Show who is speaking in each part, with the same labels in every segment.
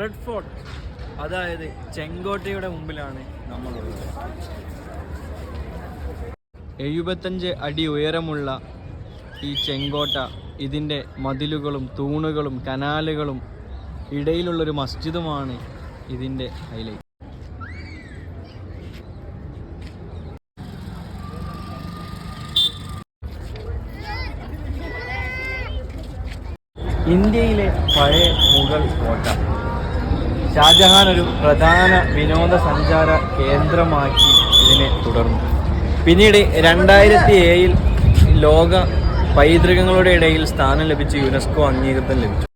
Speaker 1: Red fort അതായത് ചെങ്കോട്ടയുടെ മുമ്പിലാണ് നമ്മളുള്ളത്. എഴുപത്തഞ്ച് അടി ഉയരമുള്ള ഈ ചെങ്കോട്ട ഇതിന്റെ മതിലുകളും തൂണുകളും കനാലുകളും ഇടയിലുള്ളൊരു മസ്ജിദുമാണ് ഇതിന്റെ ഹൈലൈറ്റ്. ഇന്ത്യയിലെ പഴയ മുഗൾ കോട്ട. ഷാജഹാൻ ഒരു പ്രധാന വിനോദസഞ്ചാര കേന്ദ്രമാക്കി ഇതിനെ തുടർന്നു. പിന്നീട് രണ്ടായിരത്തി ഏഴിൽ ലോക പൈതൃകങ്ങളുടെ ഇടയിൽ സ്ഥാനം ലഭിച്ച് യുനെസ്കോ അംഗീകൃതം ലഭിച്ചു.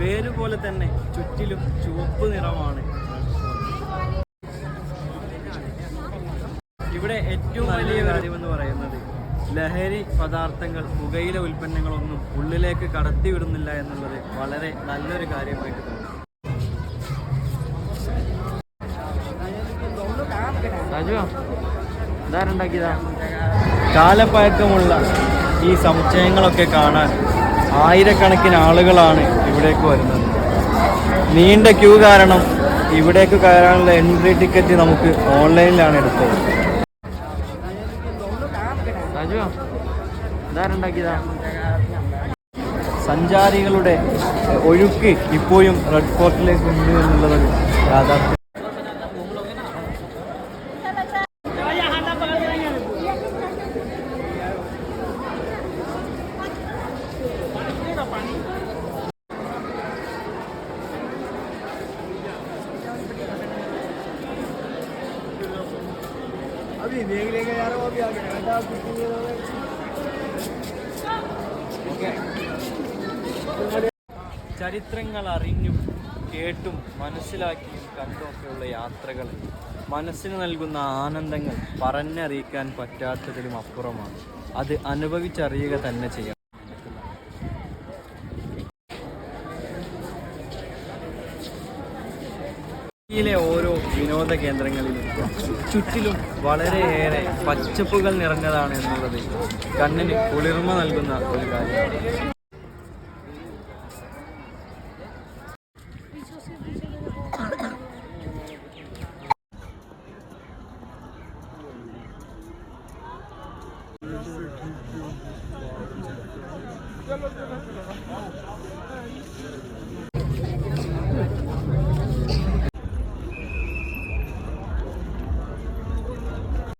Speaker 1: പേര് പോലെ തന്നെ ചുറ്റിലും ചുവപ്പ് നിറമാണ് ഇവിടെ ഏറ്റവും വലിയ കാര്യമെന്ന് പറയുന്നത് ലഹരി പദാർത്ഥങ്ങൾ പുകയില ഉൽപ്പന്നങ്ങളൊന്നും ഉള്ളിലേക്ക് കടത്തിവിടുന്നില്ല എന്നുള്ളത് വളരെ നല്ലൊരു കാര്യമായിട്ട് തോന്നുന്നു. കാലപ്പഴക്കമുള്ള ഈ സമുച്ചയങ്ങളൊക്കെ കാണാൻ ആയിരക്കണക്കിന് ആളുകളാണ് ഇവിടേക്ക് വരുന്നത്. നീണ്ട ക്യൂ കാരണം ഇവിടേക്ക് കയറാനുള്ള എൻട്രി ടിക്കറ്റ് നമുക്ക് ഓൺലൈനിലാണ് എടുത്തത്. രാജുവാ ഇതാരുണ്ടാക്കിയതാ? സഞ്ചാരികളുടെ ഒഴുക്ക് ഇപ്പോഴും റെഡ് ഫോർട്ടിലേക്ക് ഉണ്ട് എന്നുള്ളത് യാഥാർത്ഥ്യം.
Speaker 2: अभी देख लेंगे यार वो भी आगे बेटा कुछ नहीं होगा
Speaker 1: ചരിത്രങ്ങൾ അറിഞ്ഞും കേട്ടും മനസ്സിലാക്കിയും കണ്ടുമൊക്കെയുള്ള യാത്രകൾ മനസ്സിന് നൽകുന്ന ആനന്ദങ്ങൾ പറഞ്ഞറിയിക്കാൻ പറ്റാത്തതിലും അപ്പുറമാണ് അത് അനുഭവിച്ചറിയുക തന്നെ ചെയ്യണം ഇന്ത്യയിലെ ഓരോ വിനോദ കേന്ദ്രങ്ങളിലും ചുറ്റിലും വളരെയേറെ പച്ചപ്പുകൾ നിറഞ്ഞതാണ് എന്നുള്ളത് കണ്ണിന് കുളിർമ നൽകുന്ന ഒരു കാര്യമാണ്.